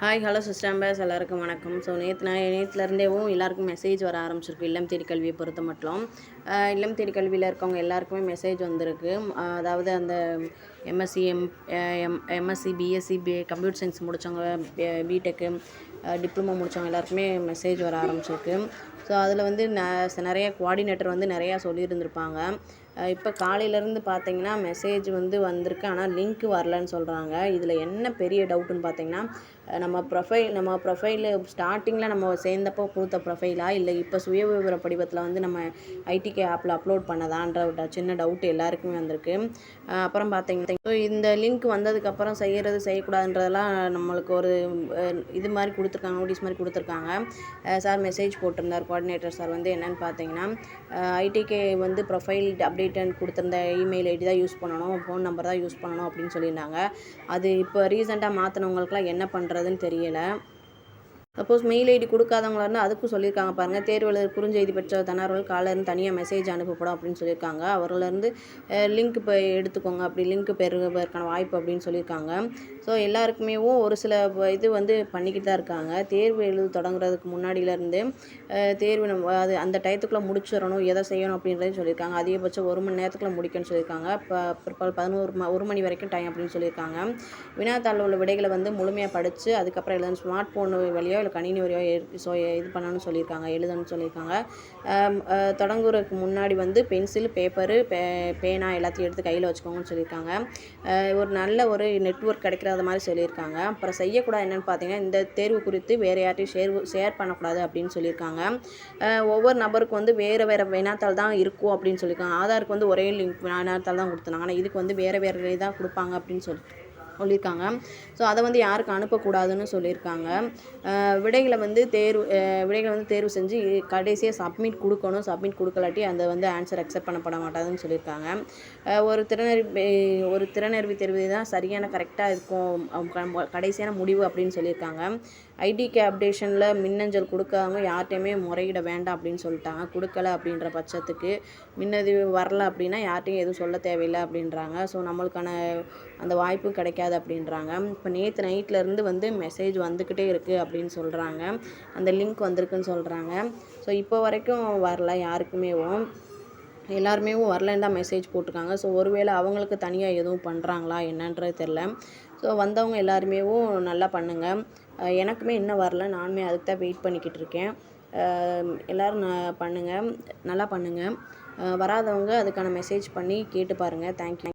Hi hello சிஸ்டம்பர்ஸ் எல்லாருக்கும் வணக்கம். So நேற்று நான் நேற்றுலேருந்தேவும் எல்லாருக்கும் மெசேஜ் வர ஆரம்பிச்சிருக்கு. இல்லம் தேடி கல்வியை பொறுத்த மட்டும். இல்லம் தேடி கல்வியில் இருக்கவங்க எல்லாருக்குமே மெசேஜ் வந்திருக்கு. அதாவது அந்த MSc M M MSc BSc B computer science முடித்தவங்க பிடெக்கு டிப்ளமோ முடித்தவங்க எல்லாருக்குமே மெசேஜ் வர ஆரம்பிச்சிருக்கு. ஸோ அதில் வந்து ந நிறைய கோஆர்டினேட்டர் வந்து நிறையா சொல்லியிருந்திருப்பாங்க. இப்போ காலையிலேருந்து பார்த்தீங்கன்னா மெசேஜ் வந்து வந்திருக்கு. ஆனால் லிங்க் வரலன்னு சொல்கிறாங்க இதில் என்ன பெரிய டவுட்டுன்னு பார்த்தீங்கன்னா நம்ம ப்ரொஃபைல் நம்ம ப்ரொஃபைலு ஸ்டார்டிங்கில் நம்ம சேர்ந்தப்போ கொடுத்த ப்ரொஃபைலா இல்லை இப்போ சுய விவர படிவத்தில் வந்து நம்ம ஐடிகே ஆப்பில் அப்லோட் பண்ணதான்ற ஒரு சின்ன டவுட் எல்லாருக்குமே வந்திருக்கு. அப்புறம் பார்த்தீங்கன்னா ஸோ இந்த லிங்க் வந்ததுக்கப்புறம் செய்கிறது செய்யக்கூடாதுன்றதெல்லாம் நம்மளுக்கு ஒரு இது மாதிரி கொடுத்துருக்காங்க நோட்டீஸ் மாதிரி கொடுத்துருக்காங்க. சார் மெசேஜ் போட்டிருந்தார் கோஆர்டினேட்டர் சார் வந்து என்னென்னு பார்த்தீங்கன்னா ஐடிகே வந்து ப்ரொஃபைல் அப்டேட்டன் கொடுத்துருந்த இமெயில் ஐடி தான் யூஸ் பண்ணணும் ஃபோன் நம்பர் தான் யூஸ் பண்ணணும் அப்படின்னு சொல்லியிருந்தாங்க. அது இப்போ ரீசெண்டாக மாற்றினவங்களுக்குலாம் என்ன பண்ணுறதுன்னு தெரியலை. சப்போஸ் மெயில் ஐடி கொடுக்காதவங்களா இருந்தால் அதுக்கும் சொல்லியிருக்காங்க பாருங்கள் தேர்வு எழுத குறுஞ்செய்தி பெற்ற தன்னார்வல் காலேருந்து தனியாக மெசேஜ் அனுப்பப்படும் அப்படின்னு சொல்லியிருக்காங்க அவர்லேருந்து லிங்க் இப்போ எடுத்துக்கோங்க. அப்படி லிங்க் பெறுவதற்கான வாய்ப்பு அப்படின்னு சொல்லியிருக்காங்க ஸோ எல்லாருக்குமே ஒரு சில இது வந்து பண்ணிக்கிட்டு தான் இருக்காங்க. தேர்வு எழுத தொடங்குறதுக்கு முன்னாடியிலேருந்து தேர்வு நம்ம அது அந்த டயத்துக்குள்ளே முடிச்சிடணும். எதை செய்யணும் அப்படின்றதையும் சொல்லியிருக்காங்க அதிகபட்சம் ஒரு மணி நேரத்துக்குள்ளே முடிக்கணும்னு சொல்லியிருக்காங்க இப்போ பிற்பகல் பதினோரு ம ஒரு மணி வரைக்கும் டைம் அப்படின்னு சொல்லியிருக்காங்க வினாத்தாளில் உள்ள விடைகளை வந்து முழுமையாக படித்து அதுக்கப்புறம் எழுதணும் ஸ்மார்ட் ஃபோன் வழியோ இல்லை கணினி வழியோ எ- ஸோ இது பண்ணணும்னு சொல்லியிருக்காங்க எழுதணும்னு சொல்லியிருக்காங்க. தொடங்குறதுக்கு முன்னாடி வந்து பென்சில் பேப்பரு பே பேனா எல்லாத்தையும் எடுத்து கையில் வச்சுக்கோங்கன்னு சொல்லியிருக்காங்க. ஒரு நல்ல ஒரு நெட்வொர்க் கிடைக்கிறத மாதிரி சொல்லியிருக்காங்க. அப்புறம் செய்யக்கூடாது என்னென்னு பார்த்தீங்கன்னா இந்த தேர்வு குறித்து வேறு யார்ட்டையும் ஷேர் ஷேர் பண்ணக்கூடாது அப்படின்னு சொல்லியிருக்காங்க. ஒவ்வொரு நபருக்கு வந்து வேறு வேறு வினாத்தால் தான் இருக்கும் அப்படின்னு சொல்லியிருக்காங்க. ஆதாருக்கு வந்து ஒரே லிங்க் வினாத்தால் தான் கொடுத்துருந்தாங்க. ஆனால் இதுக்கு வந்து வேறு வேறு தான் கொடுப்பாங்க அப்படின்னு சொல்லி சொல்லியிருக்காங்க. ஸோ அதை வந்து யாருக்கு அனுப்பக்கூடாதுன்னு சொல்லியிருக்காங்க. விடைகளை வந்து தேர்வு விடைகளை வந்து தேர்வு செஞ்சு கடைசியாக சப்மிட் கொடுக்கணும். சப்மிட் கொடுக்கலாட்டி அந்த வந்து ஆன்சர் அக்செப்ட் பண்ணப்பட மாட்டாதுன்னு சொல்லியிருக்காங்க. ஒரு திறனறிவு ஒரு திறனறிவு தேர்வு தான் சரியான கரெக்டாக இருக்கும். க- கடைசியான முடிவு அப்படின்னு சொல்லியிருக்காங்க. ஐடிகே அப்டேஷனில் மின்னஞ்சல் கொடுக்காம யார்கிட்டையுமே முறையிட வேண்டாம் அப்படின்னு சொல்லிட்டாங்க. கொடுக்கல அப்படின்ற பட்சத்துக்கு மின்னதிவு வரல அப்படின்னா யார்கிட்டையும் எதுவும் சொல்ல தேவையில்லை அப்படின்றாங்க. ஸோ நம்மளுக்கான அந்த வாய்ப்பும் கிடைக்காது அப்படின்றாங்க. இப்போ நேற்று நைட்லேருந்து வந்து மெசேஜ் வந்துக்கிட்டே இருக்குது அப்படின்னு சொல்கிறாங்க அந்த லிங்க் வந்திருக்குன்னு சொல்கிறாங்க ஸோ இப்போ வரைக்கும் வரல யாருக்குமேவும் எல்லாருமே வரலன்னு தான் மெசேஜ் போட்டிருக்காங்க. ஸோ ஒருவேளை அவங்களுக்கு தனியாக எதுவும் பண்ணுறாங்களா என்னன்றது தெரில ஸோ வந்தவங்க எல்லாருமேவும் நல்லா பண்ணுங்கள் எனக்குமே இன்னும் வரல. நானுமே அதுக்கு தான் வெயிட் பண்ணிக்கிட்டு இருக்கேன். எல்லோரும் நான் பண்ணுங்கள் நல்லா பண்ணுங்கள் வராதவங்க அதுக்கான மெசேஜ் பண்ணி கேட்டு பாருங்கள் தேங்க்யூ